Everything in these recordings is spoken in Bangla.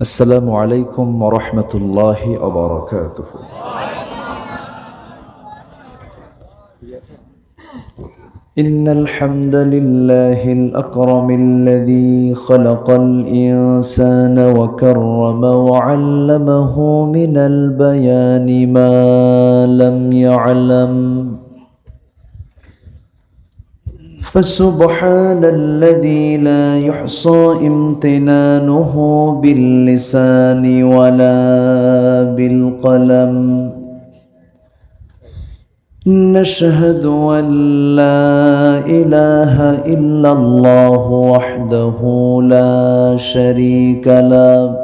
السلام عليكم ورحمة الله وبركاته. إن الحمد لله الأكرم الذي خلق الإنسان وكرم وعلمه من البيان ما لم يعلم فسبحان الذي لا يحصى امتنانه باللسان ولا بالقلم. نشهد أن لا إله إلا الله وحده لا شريك له.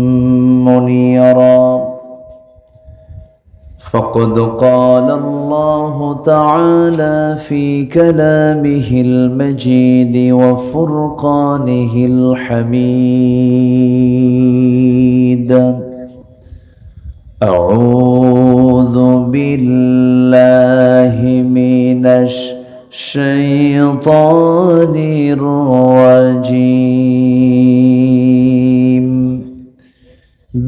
منيرا فقد قال الله تعالى في كلامه المجيد وفرقانه الحميد. أعوذ بالله من الشيطان الرجيم.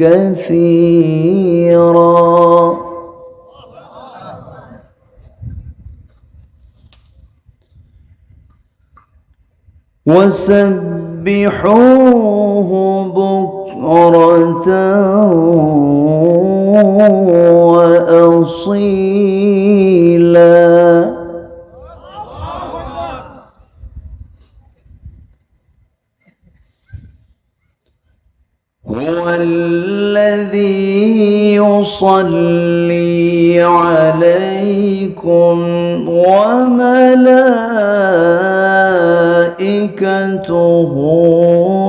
كثيرا. وسبحوه بكرة وأصيلا. هو يصلي عليكم وملائكته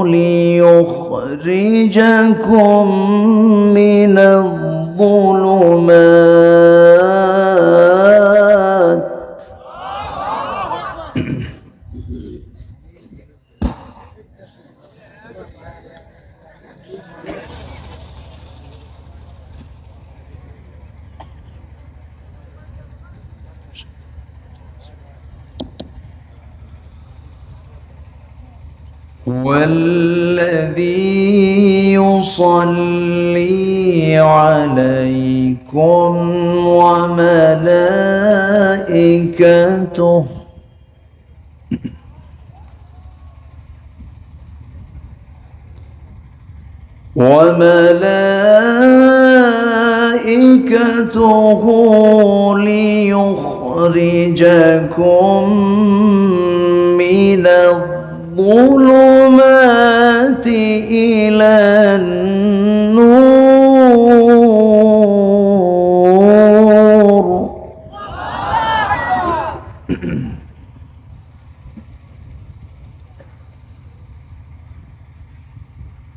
ليخرجكم من الظلمات. والذي يصلي عليكم وملائكته. وملائكته ليخرجكم من الظلمات إلى النور.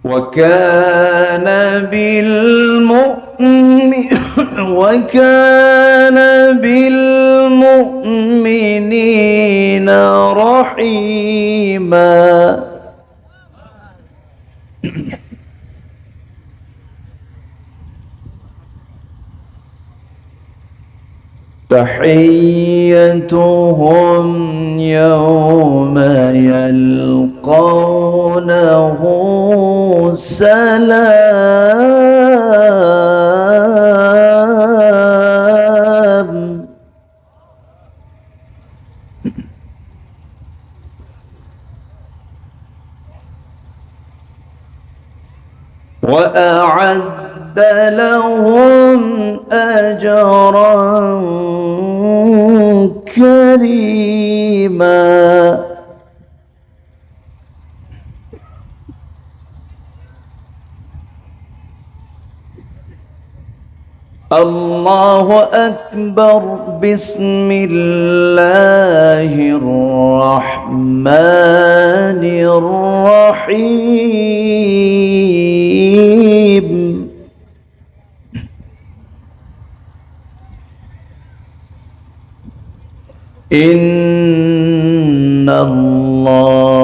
وكان بالمؤمن وكان بالمؤمنين رحيما. تحيتهم يوم يلقونه سلام وأعد لهم أجرا كريما الله أكبر بسم الله الرحمن الرحيم. إن الله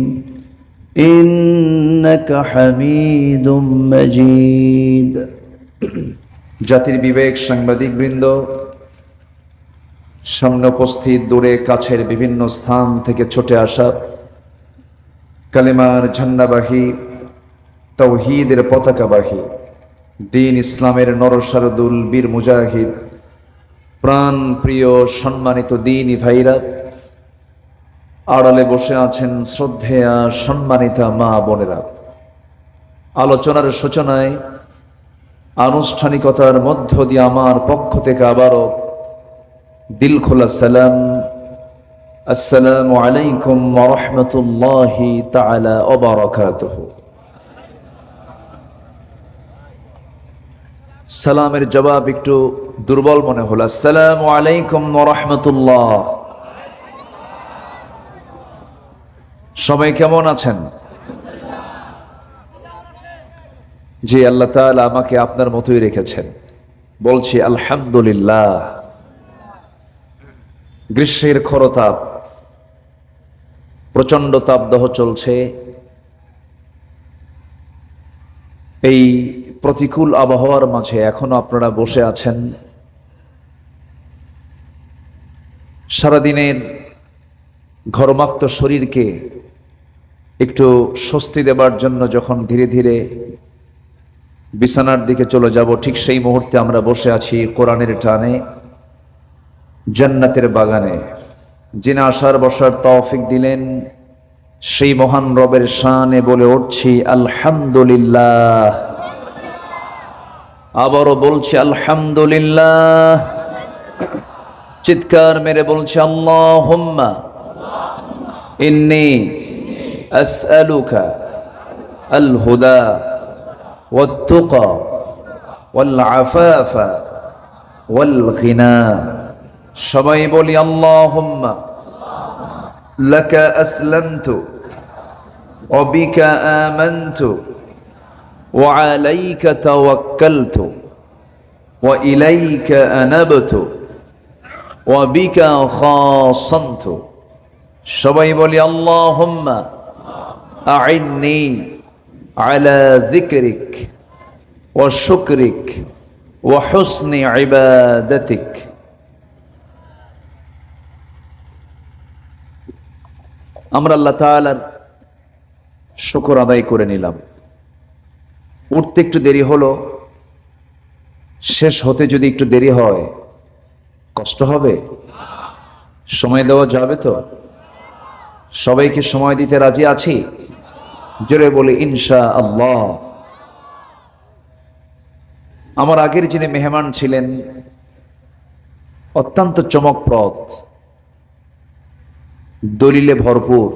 জাতির বিবেক সাংবাদিক বৃন্দ সামনে উপস্থিত দূরে কাছের বিভিন্ন স্থান থেকে ছুটে আসা কালেমার ঝন্ডাবাহী তৌহিদের পতাকাবাহী, দিন ইসলামের নরসারদুল বীর মুজাহিদ প্রাণ প্রিয় সম্মানিত দিনই ভাইরা আড়ালে বসে আছেন শ্রদ্ধেয়া সম্মানিতা মা বোনেরা। আলোচনার সূচনায় আনুষ্ঠানিকতার মধ্য দিয়ে আমার পক্ষ থেকে আবারও দিল খোলা সালাম। আসসালামু আলাইকুম রহমতুল্লাহি তাআলা ওবারাকাতুহ সালামের জবাব একটু দুর্বল মনে হলো। আসসালামু আলাইকুম রহমতুল্লাহ। সবাই কেমন আছেন? যে আল্লাহ তাআলা আমাকে আপনার মতোই রেখেছেন। বলছি, আলহামদুলিল্লাহ। গ্রীষ্মের খরতাপ, প্রচণ্ড তাপদাহ চলছে। এই প্রতিকূল আবহাওয়ার মাঝে এখনও আপনারা বসে আছেন। সারাদিনের ঘরমাক্ত শরীরকে একটু স্বস্তি দেবার জন্য যখন ধীরে ধীরে বিছানার দিকে চলে যাব, ঠিক সেই মুহূর্তে আমরা বসে আছি কোরআনের টানে, জান্নাতের বাগানে। যিনি আসার বসার তৌফিক দিলেন, সেই মহান রবের শানে বলে উঠছি, আলহামদুলিল্লাহ। আবারও বলছি, আলহামদুলিল্লাহ। চিৎকার মেরে বলছি আল্লাহ ইন্নি আসআলুকা আল হুদা والتقى والعفاف والغنى সবাই বলি আল্লাহুম্মা লাকা আসলামতু وبك آمنت وعليك توكلت وإليك أنبت وبك خاصمت সবাই বলি আল্লাহুম্মা আইনি আলা জিকরিক ও শুকরিক ও হুসনি ইবাদতিক আমরা আল্লাহ তালার শুকর আদায় করে নিলাম। উঠতে একটু দেরি হলো, শেষ হতে যদি একটু দেরি হয়, কষ্ট হবে? সময় দেওয়া যাবে তো? সবাইকে সময় দিতে রাজি আছি? জোরে বলি ইনশা আল্লাহ আমার আগের যিনি মেহমান ছিলেন, অত্যন্ত চমকপ্রদ, দলিলে ভরপুর,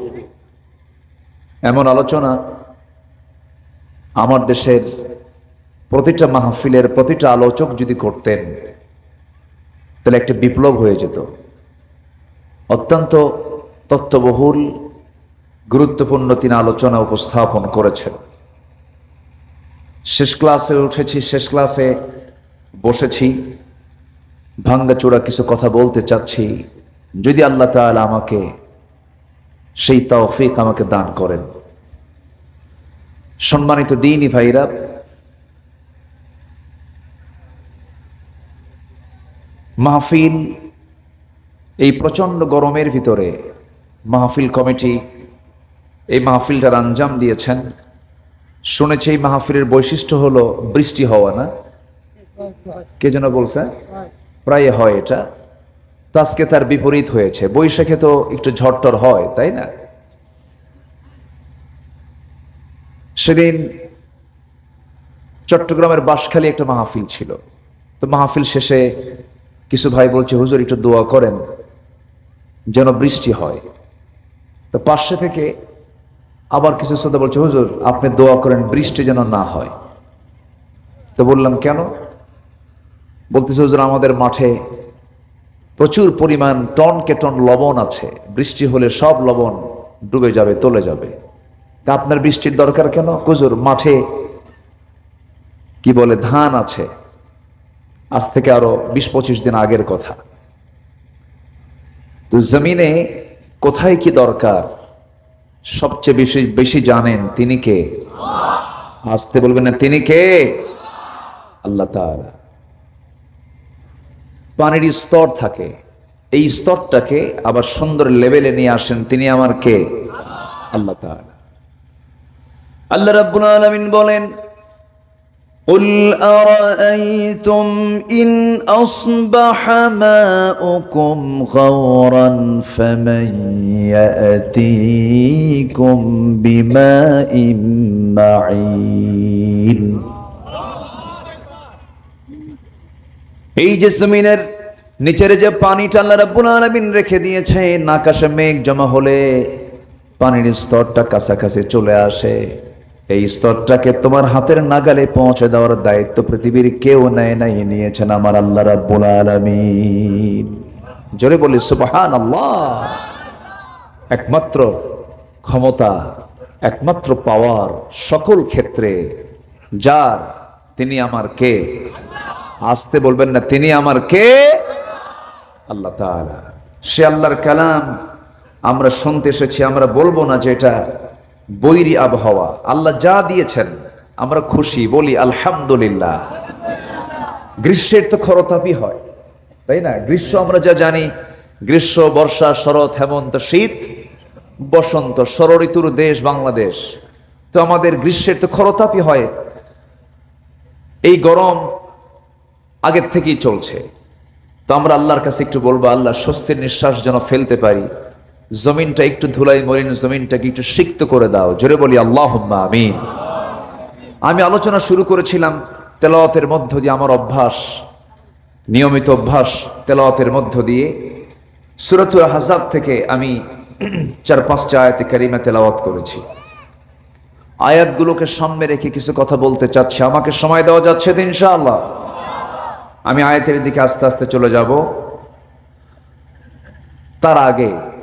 এমন আলোচনা আমার দেশের প্রতিটা মাহফিলের প্রতিটা আলোচক যদি করতেন, তাহলে একটা বিপ্লব হয়ে যেত। অত্যন্ত তত্ত্ববহুল গুরুত্বপূর্ণ তিনি আলোচনা উপস্থাপন করেছেন। শেষ ক্লাসে উঠেছি, শেষ ক্লাসে বসেছি ভাঙ্গাচোরা কিছু কথা বলতে চাচ্ছি। যদি আল্লাহ তাআলা আমাকে সেই তৌফিক আমাকে দান করেন। সম্মানিত দিনই ভাইরা, মাহফিল এই প্রচণ্ড গরমের ভিতরে মাহফিল কমিটি এই মাহফিলটার আঞ্জাম দিয়েছেন। শুনেছি এই মাহফিলের বৈশিষ্ট্য হলো বৃষ্টি হওয়া, না? কে যেন বলছে? প্রায় হয় এটা। তাজকে তার বিপরীত হয়েছে। বৈশাখে তো একটু ঝড়টর হয়, তাই না? সেদিন চট্টগ্রামের বাঁশখালী একটা মাহফিল ছিল। তো মাহফিল শেষে কিছু ভাই বলছে, হুজুর, একটু দোয়া করেন যেন বৃষ্টি হয়। তো পাশে থেকে আবার কিছু শ্রোতা বলছে, হুজুর, আপনি দোয়া করেন বৃষ্টি যেন না হয়। তো বললাম, কেন? বলতেছে, হুজুর, আমাদের মাঠে প্রচুর পরিমাণ টন কে টন লবণ আছে। বৃষ্টি হলে সব লবণ ডুবে যাবে, তলে যাবে। তা আপনার বৃষ্টির দরকার কেন? হুজুর, মাঠে কি বলে, ধান আছে। আজ থেকে আরও বিশ পঁচিশ দিন আগের কথা। তো জমিনে কোথায় কি দরকার? সবচেয়ে বেশি বেশি জানেন তিনি কে? আসতে বলবেন না, তিনি কে? আল্লাহ তাআলা। পানির স্তর থাকে। এই স্তরটাকে আবার সুন্দর লেভেলে নিয়ে আসেন তিনি আমার কে? আল্লাহ তাআলা। আল্লাহ রাব্বুল আলামিন বলেন قل أرأيتم إن أصبح ماؤكم غورا فمن يأتيكم بماء معين এই যে জমিনের নিচের যে পানিটা আল্লাহ রাব্বুল আলামিন রেখে দিয়েছেন আকাশে মেঘ জমা হলে পানির স্তরটা কাছাকাছি চলে আসে এই স্তরটাকে তোমার হাতের নাগালে পৌঁছে দেওয়ার দায়িত্ব পৃথিবীর কেউ নেয় নাই নিয়েছেন আমার আল্লাহ রাব্বুল আলামিন। জোরে বলি সুবহান আল্লাহ একমাত্র ক্ষমতা, একমাত্র পাওয়ার সকল ক্ষেত্রে যার, তিনি আমার কে? আসতে বলবেন না, তিনি আমার কে? আল্লাহ সে আল্লাহর কালাম, আমরা শুনতে এসেছি, আমরা বলব না যে এটা বৈরি আবহাওয়া। আল্লাহ যা দিয়েছেন, আমরা খুশি, বলি আলহামদুলিল্লাহ। গ্রীষ্মের তো খরতাপই হয়, তাই না? গ্রীষ্ম আমরা যা জানি, গ্রীষ্ম, বর্ষা, শরৎ, হেমন্ত, শীত, বসন্ত ষড়ঋতুর দেশ বাংলাদেশ। তো আমাদের গ্রীষ্মের তো খরতাপই হয়, এই গরম আগের থেকেই চলছে। তো আমরা আল্লাহর কাছে একটু বলব, আল্লাহ স্বস্তির নিঃশ্বাস যেন ফেলতে পারি। জমিনটা একটু ধুলাই মরিন, জমিনটাকে একটু সিক্ত করে দাও। জোরে বলি আল্লাহ আমিন। আমি আলোচনা শুরু করেছিলাম তেলাওয়াতের মধ্য দিয়ে আমার অভ্যাস, নিয়মিত অভ্যাস তেলাওয়াতের মধ্য দিয়ে। সুরতুল হাজাব থেকে আমি চার পাঁচটা আয়াতে কারিমা তেলাওয়াত করেছি। আয়াতগুলোকে সামনে রেখে কিছু কথা বলতে চাচ্ছি। আমাকে সময় দেওয়া যাচ্ছে তো ইনশাআল্লাহ? আমি আয়াতের দিকে আস্তে আস্তে চলে যাব। তার আগে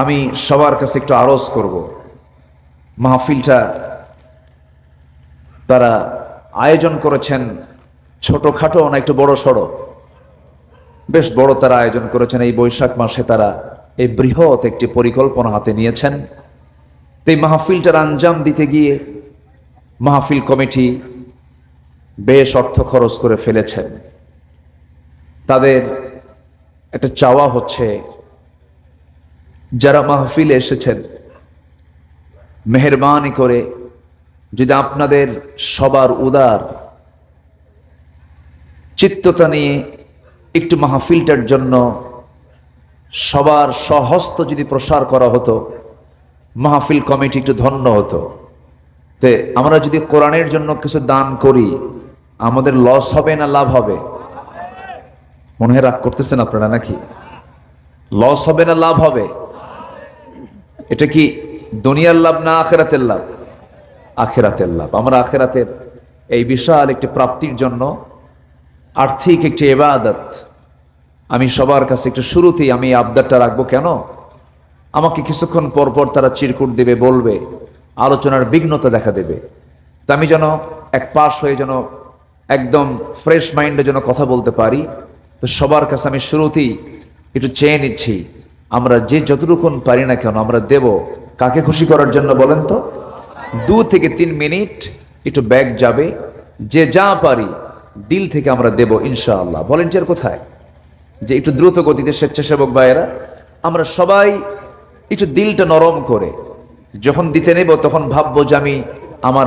আমি সবার কাছে একটু আরজ করব। মাহফিলটা তারা আয়োজন করেছেন ছোটখাটো না একটু বড় সড়ো? বেশ বড় তারা আয়োজন করেছেন। এই বৈশাখ মাসে তারা এই বৃহৎ একটি পরিকল্পনা হাতে নিয়েছেন। এই মাহফিলটার আঞ্জাম দিতে গিয়ে মাহফিল কমিটি বেশ অর্থ খরচ করে ফেলেছেন। তাদের একটা চাওয়া হচ্ছে যারা মাহফিলে এসেছেন, মেহরবানি করে যদি আপনাদের সবার উদার চিত্ততা নিয়ে একটু মাহফিলটার জন্য সবার সহস্ত যদি প্রসার করা হতো, মাহফিল কমিটি একটু ধন্য হতো। তে আমরা যদি কোরআনের জন্য কিছু দান করি, আমাদের লস হবে না লাভ হবে? মনে হয় রাগ করতেছেন আপনারা নাকি? লস হবে না লাভ হবে? এটা কি দুনিয়ার লাভ না আখেরাতের লাভ? আখেরাতের লাভ। আমরা আখেরাতের এই বিশাল একটি প্রাপ্তির জন্য আর্থিক একটি এবাদত। আমি সবার কাছে একটু শুরুতেই আমি আবদারটা রাখব কেন? আমাকে কিছুক্ষণ পর পর তারা চিরকুট দেবে, বলবে, আলোচনার বিঘ্নতা দেখা দেবে। তা আমি যেন এক পাশ হয়ে যেন একদম ফ্রেশ মাইন্ডে যেন কথা বলতে পারি, তো সবার কাছে আমি শুরুতেই একটু চেয়ে নিচ্ছি আমরা যে যতটুকুন পারি না কেন, আমরা দেব। কাকে খুশি করার জন্য বলেন তো? দু থেকে তিন মিনিট একটু ব্যাগ যাবে। যে যা পারি, দিল থেকে আমরা দেব ইনশাআল্লাহ। ভলেন্টিয়ার কোথায়? যে একটু দ্রুত গতিতে স্বেচ্ছাসেবক ভাইয়েরা, আমরা সবাই একটু দিলটা নরম করে। যখন দিতে নেব, তখন ভাববো যে আমি আমার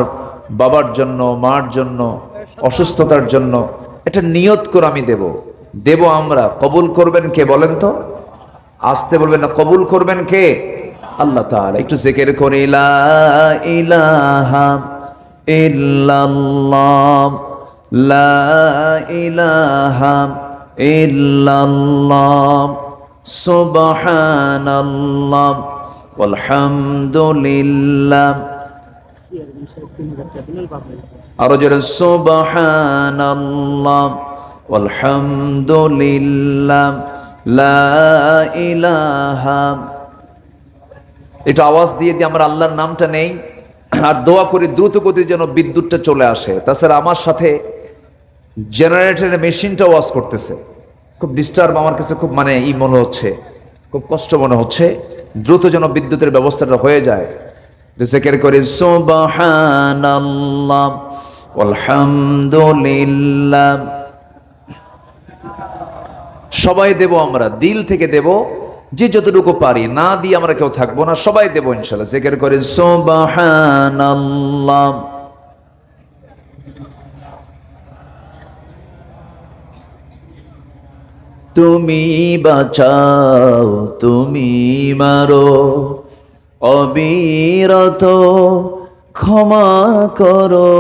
বাবার জন্য, মার জন্য, অসুস্থতার জন্য এটা নিয়ত করে আমি দেব। দেব আমরা। কবুল করবেন কে বলেন তো? আসতে বলবেন না, কবুল করবেন কে? আল্লাহ তাআলা, একটু জেকের করে, লা ইলাহা ইল্লাল্লাহ, লা ইলাহা ইল্লাল্লাহ, সুবহানাল্লাহ walhamdulillah আরও জোরে, সুবহানাল্লাহ ইলাহা একটু আওয়াজ দিয়ে দিয়ে আমরা আল্লাহর নামটা নেই। আর দোয়া করি দ্রুত গতির যেন বিদ্যুৎটা চলে আসে। তাছাড়া আমার সাথে জেনারেটরের মেশিনটা ওয়াশ করতেছে। খুব ডিস্টার্ব আমার কাছে খুব মানে ই মনে হচ্ছে। খুব কষ্ট মনে হচ্ছে। দ্রুত যেন বিদ্যুতের ব্যবস্থাটা হয়ে যায়। জেকের করে, সুবহানাল্লাহ আলহামদুলিল্লাহ সবাই দেব আমরা, দিল থেকে দেব, যে যতটুকু পারি, না দিয়ে আমরা কেউ থাকব না, সবাই দেব ইনশাল্লাহ জেকের করে তুমি বাঁচাও, তুমি মারো, অবিরত ক্ষমা করো,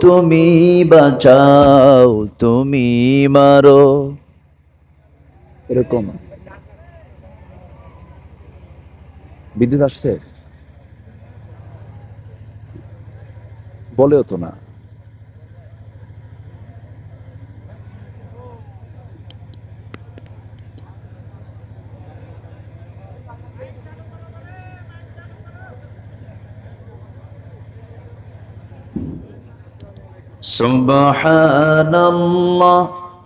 তুমি বাঁচাও, তুমি মারো। এরকম বিদ্যুৎ আসছে বলেও তো না سبحان الله